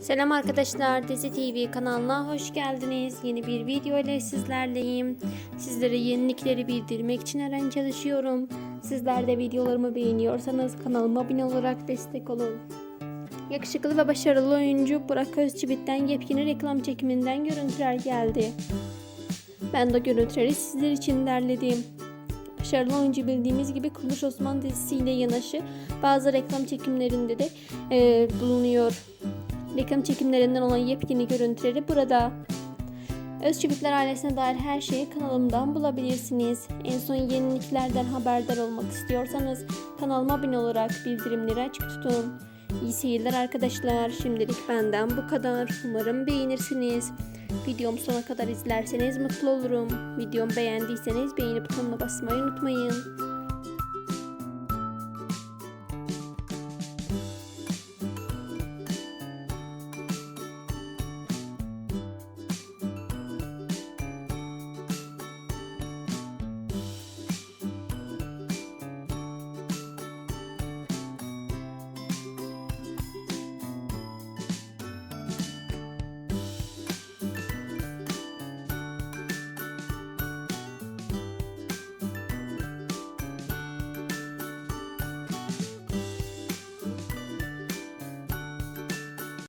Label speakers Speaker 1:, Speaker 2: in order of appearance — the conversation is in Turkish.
Speaker 1: Selam arkadaşlar, Dizi TV kanalına hoş geldiniz. Yeni bir video ile sizlerleyim. Sizlere yenilikleri bildirmek için her an çalışıyorum. Sizler de videolarımı beğeniyorsanız kanalıma abone olarak destek olun. Yakışıklı ve başarılı oyuncu Burak Özçivit'ten yepyeni reklam çekiminden görüntüler geldi. Ben de görüntüleri sizler için derledim. Başarılı oyuncu bildiğimiz gibi Kuruluş Osman dizisiyle yanaşı bazı reklam çekimlerinde de eee, bulunuyor. Reklam çekimlerinden olan yepyeni görüntüleri burada. Özçivitler ailesine dair her şeyi kanalımdan bulabilirsiniz. En son yeniliklerden haberdar olmak istiyorsanız kanalıma abone olarak bildirimleri açık tutun. İyi seyirler arkadaşlar. Şimdilik benden bu kadar. Umarım beğenirsiniz. Videomu sona kadar izlerseniz mutlu olurum. Videomu beğendiyseniz beğeni butonuna basmayı unutmayın.